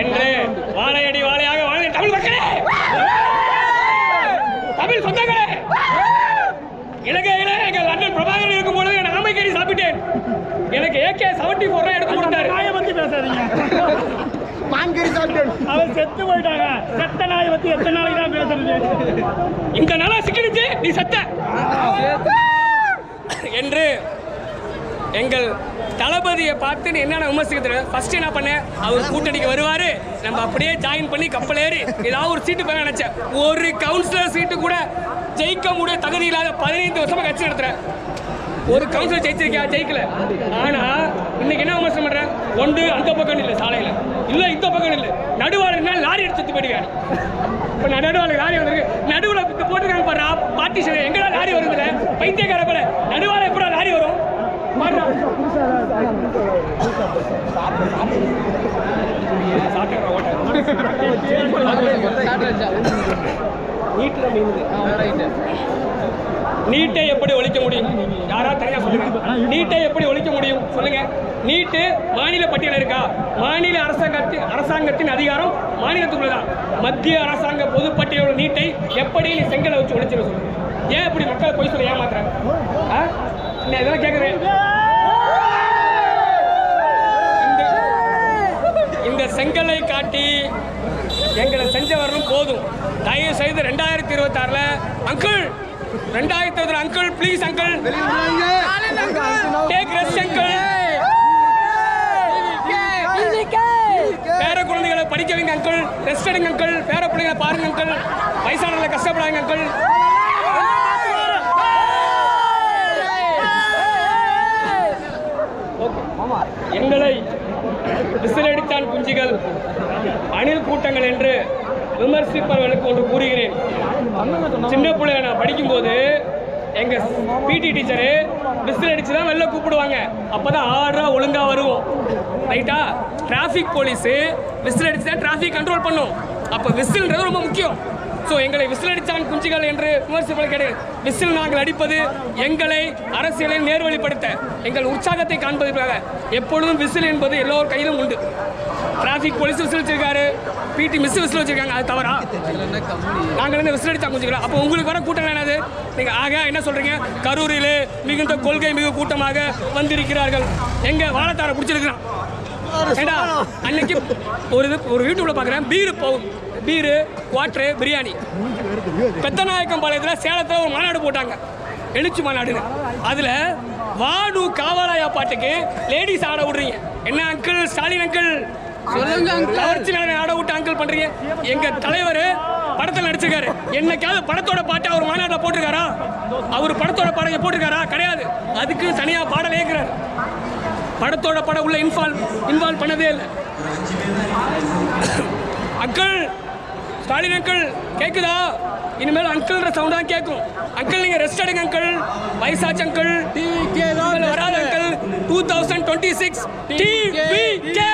என்று வாழையடி வாழையாக வாழ்ந்த தமிழ் மக்களே! தமிழ் சொந்தங்களே! இலங்கையில எங்கள் அண்ணன் பிரபாகரன் இருக்கும் பொழுது நான் ஆமைக்கறி சாப்பிட்டேன். எனக்கு ஏகே செவன்டி ஃபோர் எடுத்து கொடுத்தாரு. நாயை பத்தி பேசாதீங்க. மான்கறி சாப்பிட்டேன். அவன் செத்து போயிட்டாங்க. செத்த நாயை பத்தி எத்தனை நாளைக்கு தான் பேசுறது? இந்த நாளா சிக்கிடுச்சு நீ சத்த. எங்கள் தளபதியை பார்த்து என்னென்ன விமர்சிக்கிறது ஃபர்ஸ்ட் என்ன பண்ணேன் அவர் கூட்டணிக்கு வருவார். நம்ம அப்படியே ஜாயின் பண்ணி கப்பல் ஏறி ஏதாவது ஒரு சீட்டு பெற நினச்சேன். ஒரு கவுன்சிலர் சீட்டு கூட ஜெயிக்க முடிய தகுதி இல்லாத பதினைந்து வருஷமாக கட்சி நடத்துகிறேன் ஒரு கவுன்சிலர் ஜெயிச்சிருக்கியா? ஜெயிக்கல. ஆனால் இன்னைக்கு என்ன விமர்சனம் பண்ணுறேன் ஒன்று அந்த பக்கம் இல்லை சாலையில். இல்லை இந்த பக்கம் இல்லை. நடுவாளர்னா லாரி எடுத்து போயிடுவாரு இப்போ நடுவாளர் லாரி வந்துருக்கு. நடுவில் போட்டுருக்காங்க பாரு பார்ட்டிஷன் எங்கடா லாரி வருதுல? பைத்தியக்கார போல. நடுவாளர் எப்படா லாரி வரும் பாருடா. நீட்டை எப்படி ஒழிக்க முடியும்? யாரா தனியா சொல்லுங்க. நீட்டை எப்படி ஒழிக்க முடியும்? சொல்லுங்க. நீட்டு மாநில பட்டியல் இருக்கா? மாநில அரசாங்கத்தின் அரசாங்கத்தின் அதிகாரம் மாநிலத்துக்குள்ளதான் மத்திய அரசாங்க பொதுப்பட்டியலோட நீட்டை எப்படி நீ செங்கலை வச்சு ஒழிச்சிட சொல்லுங்க. ஏன் இப்படி மக்களை போய் சொல்ல ஏமாத்துறேன் ஆ? நான் இதெல்லாம் கேட்குறேன் இந்த செங்கலை காட்டி எங்களை செஞ்சவர்களும் போதும். தயவு செய்து ரெண்டாயிரத்தி இருபத்தாறில் அங்கிள் ரெண்டாயிரத்தி இருபது uncle please uncle take rest uncle பேர குழந்தைகளை படிக்க வைங்க அங்கிள் ரெஸ்ட் எடுங்க அங்கிள் பேர பிள்ளைங்களை பாருங்க அங்கிள் வயசானவங்களை கஷ்டப்படாங்க அங்கிள் எங்களை விசிலடித்தான் குஞ்சுகள் அணில் கூட்டங்கள் என்று விமர்சிப்பவர்களுக்கு ஒன்று கூறுகிறேன். சின்ன பிள்ளைய நான் படிக்கும்போது எங்க பிடி டீச்சரு விசில் அடிச்சு தான் வெளில கூப்பிடுவாங்க. அப்போ தான் ஆர்டராக ஒழுங்காக வருவோம் ரைட்டா டிராஃபிக் போலீஸு விசில் அடிச்சு தான் டிராஃபிக் கண்ட்ரோல் பண்ணும். அப்போ விசில்ன்றது ரொம்ப முக்கியம். ஸோ எங்களை விசில் அடித்தான் குஞ்சுகள் என்று விமர்சிப்பது கிடையாது விசில் நாங்கள் அடிப்பது எங்களை அரசியலை நேர்வழிப்படுத்த எங்கள் உற்சாகத்தை காண்பதற்காக. எப்பொழுதும் விசில் என்பது எல்லோர் கையிலும் உண்டு. டிராஃபிக் போலீஸ் விசில் வச்சிருக்காரு பிடி மிஸ் விசில் வச்சிருக்காங்க அது தவறா? நாங்கள் என்ன விசில் அடித்தா குஞ்சுகளா? அப்போ உங்களுக்கு வர கூட்டம் என்னது? நீங்கள் ஆக என்ன சொல்கிறீங்க கரூரில் மிகுந்த கொள்கை மிக கூட்டமாக வந்திருக்கிறார்கள். எங்கள் வாழைத்தாரை பிடிச்சிருக்கிறான். அன்னைக்கு ஒரு இது ஒரு யூடியூப்ல பார்க்குறேன் பீரு போகும். பீரு குவாட்ரு பிரியாணி. பெத்தநாயக்கம் பாளையத்தில் சேலத்தில் ஒரு மாநாடு போட்டாங்க. எழுச்சி மாநாடுன்னு அதில் வாடு காவாலாயா பாட்டுக்கு லேடிஸ் ஆட விடுறீங்க. என்ன அங்கிள் ஸ்டாலின் அங்கிள் கவர்ச்சி நிலைமை ஆட விட்டு அங்கிள் பண்றீங்க. எங்க தலைவர் படத்தில் நடிச்சிருக்காரு. என்னைக்காவது படத்தோட பாட்டு அவர் மாநாட்டில் போட்டிருக்காரா? அவர் படத்தோட பாடலை போட்டிருக்காரா? கிடையாது. அதுக்கு தனியா பாடல் ஏற்கிறார் படத்தோட படம் உள்ள இன்வால்வ் இன்வால்வ் பண்ணதே இல்லை. அங்கிள் ஸ்டாலின் அங்கிள் கேக்குதா? இனிமேல் அங்கிள்ன்ற சவுண்ட் தான் கேட்கும் அங்கிள் நீங்க ரெஸ்ட் எடுங்க அங்கிள். வயசாச்சு அங்கிள். வராது uncle. Two thousand twenty six TV K